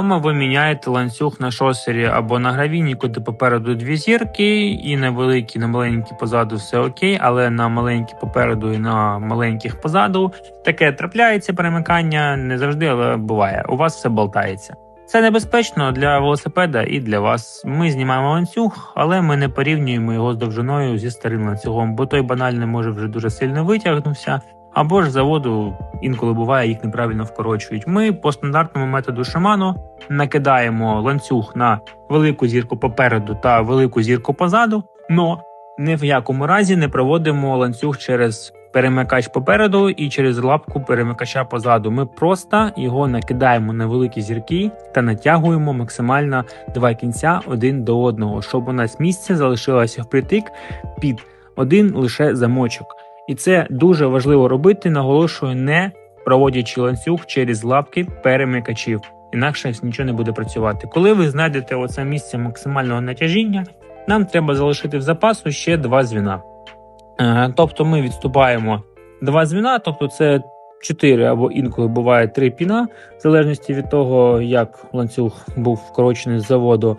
Тому ви міняєте ланцюг на шосері або на гравійніку, де попереду дві зірки, і на великі, на маленькі позаду все окей, але на маленькі попереду і на маленьких позаду таке трапляється перемикання не завжди, але буває. У вас все болтається. Це небезпечно для велосипеда і для вас. Ми знімаємо ланцюг, але ми не порівнюємо його з довжиною зі старим ланцюгом, бо той банальний може вже дуже сильно витягнувся. Або ж заводу інколи буває, їх неправильно вкорочують. Ми по стандартному методу Shimano накидаємо ланцюг на велику зірку попереду та велику зірку позаду, но ні в якому разі не проводимо ланцюг через перемикач попереду і через лапку перемикача позаду. Ми просто його накидаємо на великі зірки та натягуємо максимально два кінця один до одного, щоб у нас місце залишилося впритик під один лише замочок. І це дуже важливо робити, наголошую, не проводячи ланцюг через лапки перемикачів. Інакше нічого не буде працювати. Коли ви знайдете оце місце максимального натяжіння, нам треба залишити в запасу ще два звіна. Е, Тобто ми відступаємо два звіна, тобто це 4 або інколи буває 3 піна, в залежності від того, як ланцюг був вкорочений з заводу.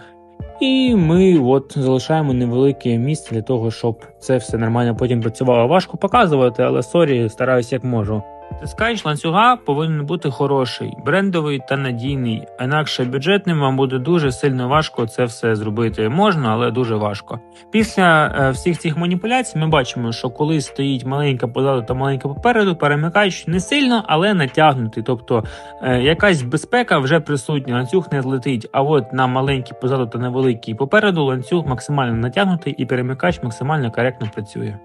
І ми от залишаємо невелике місце для того, щоб це все нормально потім працювало. Важко показувати, але сорі, стараюся як можу. Тискач ланцюга повинен бути хороший, брендовий та надійний, інакше бюджетним вам буде дуже сильно важко це все зробити. Можна, але дуже важко. Після е, всіх цих маніпуляцій ми бачимо, що коли стоїть маленька позаду та маленька попереду, перемикач не сильно, але натягнутий. Тобто е, якась безпека вже присутня, ланцюг не злетить. А от на маленький позаду та на попереду ланцюг максимально натягнутий і перемикач максимально коректно працює.